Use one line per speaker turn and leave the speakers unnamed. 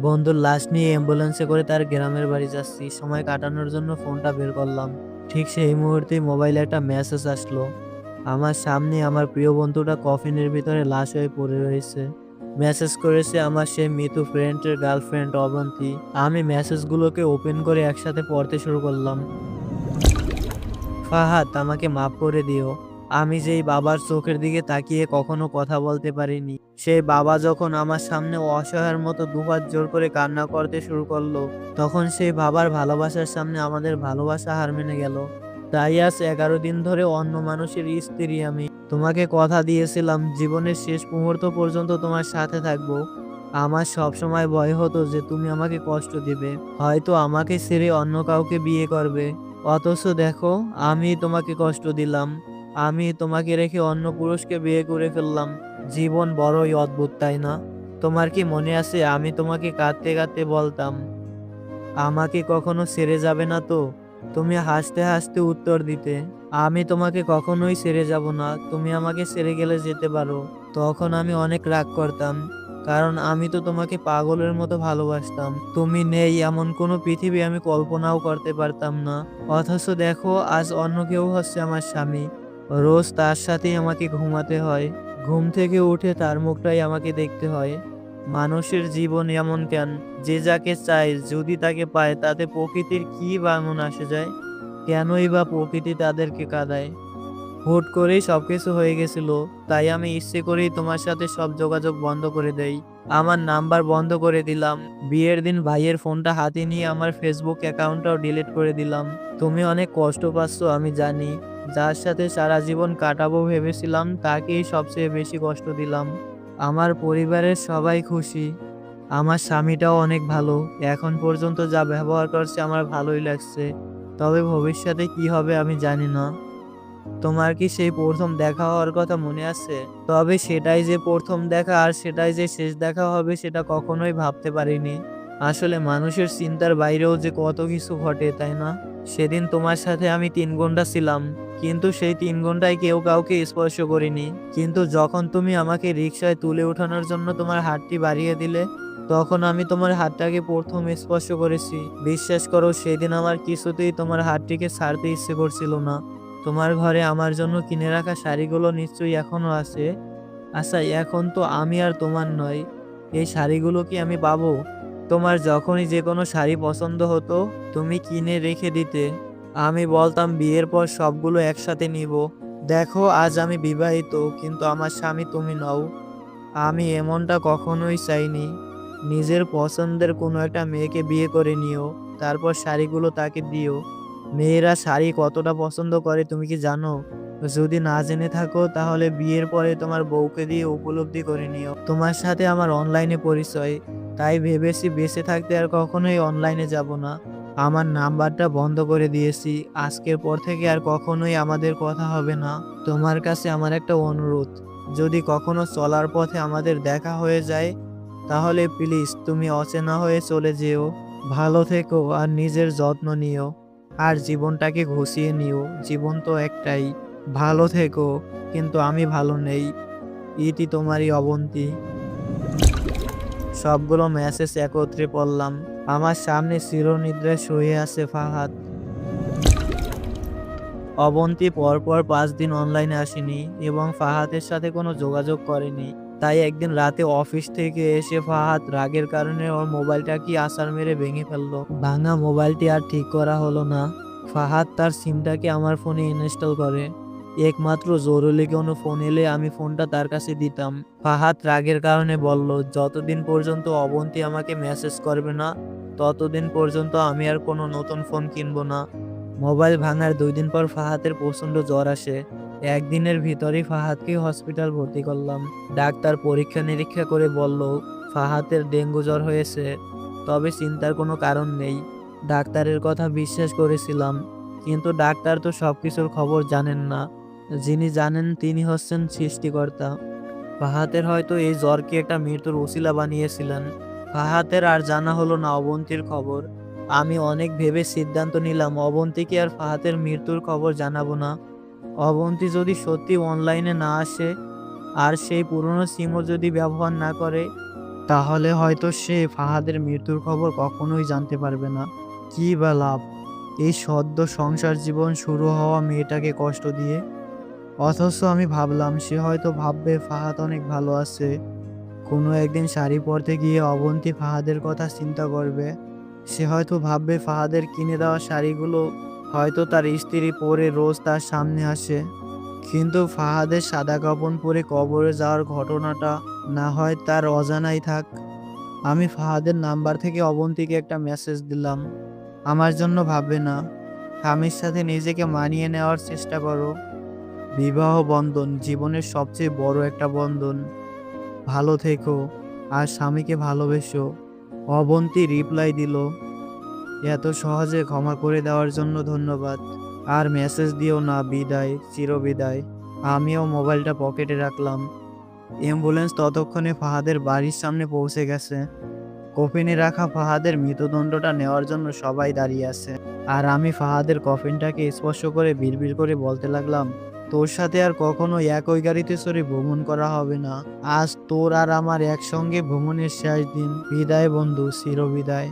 বন্ধুর লাশ নিয়ে অ্যাম্বুলেন্সে করে তার গ্রামের বাড়ি যাচ্ছি। সময় কাটানোর জন্য ফোনটা বের করলাম। ঠিক সেই মুহূর্তেই মোবাইলে একটা মেসেজ আসলো। আমার সামনে আমার প্রিয় বন্ধুটা কফিনের ভিতরে লাশ হয়ে পড়ে রয়েছে। মেসেজ করেছে আমার সেই মৃত্যু ফ্রেন্ডের গার্লফ্রেন্ড অবন্তী। আমি মেসেজগুলোকে ওপেন করে একসাথে পড়তে শুরু করলাম। ফাহাদ, আমাকে মাফ করে দিও। আমি যেই বাবার চোখের দিকে তাকিয়ে কখনো কথা বলতে পারিনি। সেই বাবা যখন আমার সামনে অসহায়ের মতো দুহাত জোর করে কান্না করতে শুরু করল, তখন সেই বাবার ভালোবাসার সামনে আমাদের ভালোবাসা হার মেনে গেল। তাই আজ এগারো দিন ধরে অন্য মানুষের স্ত্রী আমি। তোমাকে কথা দিয়েছিলাম, জীবনের শেষ মুহূর্ত পর্যন্ত তোমার সাথে থাকব। আমার সবসময় ভয় হতো যে তুমি আমাকে কষ্ট দিবে, হয়তো আমাকে ছেড়ে অন্য কাউকে বিয়ে করবে। অথচ দেখো আমি তোমাকে কষ্ট দিলাম। আমি তোমাকে রেখে অন্য পুরুষকে বিয়ে করে ফেললাম। জীবন বড়ই অদ্ভুত, তাই না? তোমার কি মনে আছে আমি তোমাকে কাঁদতে কাঁদতে বলতাম? আমাকে কখনো ছেড়ে যাবে না তো? তুমি হাসতে হাসতে উত্তর দিতে, আমি তোমাকে কখনোই ছেড়ে যাব না, তুমি আমাকে ছেড়ে গেলে যেতে পারো। তখন আমি অনেক রাগ করতাম, কারণ আমি তো তোমাকে পাগলের মতো ভালোবাসতাম। তুমি নেই, এমন কোনো পৃথিবী আমি কল্পনাও করতে পারতাম না। অথচ দেখো, আজ অন্য কেউ হচ্ছে আমার স্বামী। রোজ তার সাথেই আমাকে ঘুমাতে হয়। ঘুম থেকে উঠে তার মুখটাই আমাকে দেখতে হয়। মানুষের জীবন এমন কেন? যে যাকে চায়, যদি তাকে পায়, তাতে প্রকৃতির কি বা এমন আসে যায়? কেনই বা প্রকৃতি তাদেরকে কাঁদায়? হুট করেই সব কিছু হয়ে গেছিল। তাই আমি ইচ্ছে করেই তোমার সাথে সব যোগাযোগ বন্ধ করে দেই। আমার নাম্বার বন্ধ করে দিলাম। বিয়ের দিন ভাইয়ের ফোনটা হাতে নিয়ে আমার ফেসবুক অ্যাকাউন্টটাও ডিলিট করে দিলাম। তুমি অনেক কষ্ট পাচ্ছ, আমি জানি। যার সাথে সারা জীবন কাটাবো ভেবেছিলাম, তাকেই সবচেয়ে বেশি কষ্ট দিলাম। আমার পরিবারের সবাই খুশি। আমার স্বামীটাও অনেক ভালো। এখন পর্যন্ত যা ব্যবহার করছে আমার ভালোই লাগছে। তবে ভবিষ্যতে কি হবে আমি জানি না। তোমার কি সেই প্রথম দেখা হওয়ার কথা মনে আছে? তবে সেটাই যে প্রথম দেখা আর সেটাই যে শেষ দেখা হবে সেটা কখনোই ভাবতে পারিনি। আসলে মানুষের চিন্তার বাইরেও যে কত কিছু ঘটে, তাই না? সেদিন তোমার সাথে আমি তিন ঘণ্টা ছিলাম, কিন্তু সেই তিন ঘন্টায় কেউ কাউকে স্পর্শ করিনি। কিন্তু যখন তুমি আমাকে রিক্সায় তুলে ওঠানোর জন্য তোমার হাতটি বাড়িয়ে দিলে, তখন আমি তোমার হাতটাকে প্রথম স্পর্শ করেছি। বিশ্বাস করো, সেদিন আমার কিছুতেই তোমার হাতটিকে ছাড়তে ইচ্ছে করছিল না। তোমার ঘরে আমার জন্য কিনে রাখা শাড়িগুলো নিশ্চয়ই এখনও আছে। আচ্ছা এখন তো আমি আর তোমার নয়। এই শাড়িগুলো কি আমি পাবো? তোমার যখনই যে কোনো শাড়ি পছন্দ হতো, তুমি কিনে রেখে দিতে। আমি বলতাম, বিয়ের পর সবগুলো একসাথে নিব। দেখো, আজ আমি বিবাহিত, কিন্তু আমার স্বামী তুমি নও। আমি এমনটা কখনোই চাইনি। নিজের পছন্দের কোনো একটা মেয়েকে বিয়ে করে নিও, তারপর শাড়িগুলো তাকে দিও। মেয়েরা শাড়ি কতটা পছন্দ করে তুমি কি জানো? যদি না জেনে থাকো, তাহলে বিয়ের পরে তোমার বউকে দিয়ে উপলব্ধি করে নিও। তোমার সাথে আমার অনলাইনে পরিচয়। তাই ভেবেছি বেঁচে থাকতে আর কখনোই অনলাইনে যাব না। আমার নাম্বারটা বন্ধ করে দিয়েছি। আজকের পর থেকে আর কখনোই আমাদের কথা হবে না। তোমার কাছে আমার একটা অনুরোধ। যদি কখনো চলার পথে আমাদের দেখা হয়ে যায়, তাহলে প্লিজ তুমি অচেনা হয়ে চলে যেও। ভালো থেকো আর নিজের যত্ন নিও। আর জীবনটাকে ঘষিয়ে নিও। জীবন তো একটাই। ভালো থেকো, কিন্তু আমি ভালো নেই। ইতি তোমারই অবন্তি। সবগুলো মেসেজ একত্রে পড়লাম। আমার সামনে চিরনিদ্রায় শুয়ে আছে ফাহাদ। অবন্তি পরপর পাঁচ দিন অনলাইনে আসেনি এবং ফাহাদের সাথে কোনো যোগাযোগ করেনি। তাই একদিন রাতে অফিস থেকে এসে ফাহাদ রাগের কারণে ওর মোবাইলটা কি আসার মেরে ভেঙে ফেলল। ভাঙা মোবাইলটি আর ঠিক করা হলো না। ফাহাদ তার সিমটাকে আমার ফোনে ইনস্টল করে। একমাত্র জরুরি কোনো ফোন এলে আমি ফোনটা তার কাছে দিতাম। ফাহাদ রাগের কারণে বলল, যতদিন পর্যন্ত অবন্তি আমাকে মেসেজ করবে না, ততদিন পর্যন্ত আমি আর কোনো নতুন ফোন কিনবো না। মোবাইল ভাঙার দুই দিন পর ফাহাদের প্রচণ্ড জ্বর আসে। একদিনের ভিতরেই ফাহাদকে হসপিটাল ভর্তি করলাম। ডাক্তার পরীক্ষা নিরীক্ষা করে বলল, ফাহাদের ডেঙ্গু জ্বর হয়েছে, তবে চিন্তার কোনো কারণ নেই। ডাক্তারের কথা বিশ্বাস করেছিলাম, কিন্তু ডাক্তার তো সব কিছুর খবর জানেন না। যিনি জানেন তিনি হচ্ছেন সৃষ্টিকর্তা। ফাহাতের হয়তো এই জ্বরকে একটা মৃত্যুর উসিলা বানিয়েছিলেন। ফাহাতের আর জানা হলো না অবন্তীর খবর। আমি অনেক ভেবে সিদ্ধান্ত নিলাম, অবন্তীকে আর ফাহাতের মৃত্যুর খবর জানাব না। অবন্তী যদি সত্যি অনলাইনে না আসে, আর সেই পুরনো সিমও যদি ব্যবহার না করে, তাহলে হয়তো সে ফাহাদের মৃত্যুর খবর কখনোই জানতে পারবে না। কি বা লাভ? এই সদ্য সংসার জীবন শুরু হওয়া মেয়েটাকে কষ্ট দিয়ে অথচ আমি ভাবলাম, সে হয়তো ভাববে ফাহাদ অনেক ভালো আছে। কোনো একদিন শাড়ি পরতে গিয়ে অবন্তী ফাহাদের কথা চিন্তা করবে। সে হয়তো ভাববে ফাহাদের কিনে দেওয়া শাড়িগুলো হয়তো তার স্ত্রী পরে রোজ তার সামনে আসে। কিন্তু ফাহাদের সাদা কাপন পরে কবরে যাওয়ার ঘটনাটা না হয় তার অজানাই থাক। আমি ফাহাদের নাম্বার থেকে অবন্তীকে একটা মেসেজ দিলাম। আমার জন্য ভাববে না। স্বামীর সাথে নিজেকে মানিয়ে নেওয়ার চেষ্টা করো। বিবাহ বন্ধন জীবনের সবচেয়ে বড় একটা বন্ধন। ভালো থেকো, আর স্বামীকে ভালোবেসো, অবন্তী রিপ্লাই দিল। এত সহজে ক্ষমা করে দেওয়ার জন্য ধন্যবাদ। আর মেসেজ দিও না, বিদায়, চিরবিদায়। আমিও মোবাইলটা পকেটে রাখলাম। অ্যাম্বুলেন্স ততক্ষণে ফাহাদের বাড়ির সামনে পৌঁছে গেছে। কফিনে রাখা ফাহাদের মৃতদণ্ডটা নেওয়ার জন্য সবাই দাঁড়িয়ে আছে। আর আমি ফাহাদের কফিনটাকে স্পর্শ করে বিড়বিড় করে বলতে লাগলাম তোর সাথে আর কখনো একই গাড়িতে চড়ে ভ্রমণ করা হবে না। আজ তোর আর আমার একসঙ্গে ভ্রমণের শেষ দিন। বিদায় বন্ধু, চিরবিদায়।